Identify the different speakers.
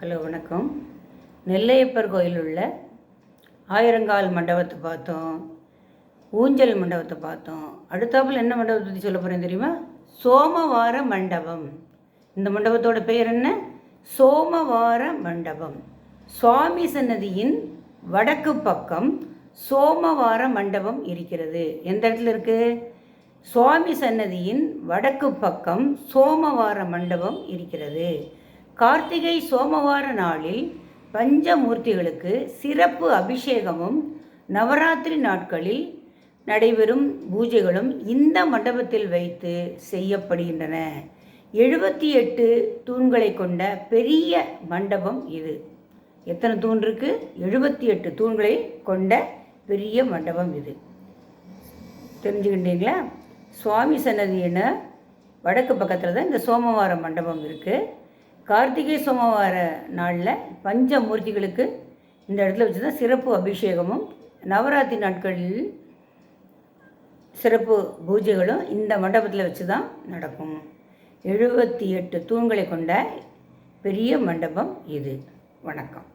Speaker 1: Hello வணக்கம். நெல்லையப்பர் கோயில் உள்ள ஆயிரங்கால் மண்டபத்தை பார்த்தோம். ஊஞ்சல் மண்டபத்தை பார்த்தோம். அடுத்தாப்பில் என்ன மண்டபத்தை பற்றி சொல்ல போகிறேன் தெரியுமா? சோமவார மண்டபம். இந்த மண்டபத்தோட பெயர் என்ன? சோமவார மண்டபம். சுவாமி சன்னதியின் வடக்கு பக்கம் சோமவார மண்டபம் இருக்கிறது. எந்த இடத்துல இருக்குது சுவாமி சன்னதியின் வடக்கு பக்கம் சோமவார மண்டபம் இருக்கிறது. கார்த்திகை சோமவார நாளில் பஞ்சமூர்த்திகளுக்கு சிறப்பு அபிஷேகமும் நவராத்திரி நாட்களில் நடைபெறும் பூஜைகளும் இந்த மண்டபத்தில் வைத்து செய்யப்படுகின்றன. எழுபத்தி எட்டு தூண்களை கொண்ட பெரிய மண்டபம் இது. எத்தனை தூண் இருக்கு? எழுபத்தி எட்டு தூண்களை கொண்ட பெரிய மண்டபம் இது. தெரிஞ்சுக்கிட்டீங்களா? சுவாமி சன்னதியின வடக்கு பக்கத்தில் தான் இந்த சோமவார மண்டபம் இருக்குது கார்த்திகை சோமவார நாளில் பஞ்சமூர்த்திகளுக்கு இந்த இடத்துல வச்சு தான் சிறப்பு அபிஷேகமும். நவராத்திரி நாட்களில் சிறப்பு பூஜைகளும் இந்த மண்டபத்தில் வச்சு தான் நடக்கும். எழுபத்தி எட்டு தூண்களை கொண்ட பெரிய மண்டபம் இது. வணக்கம்.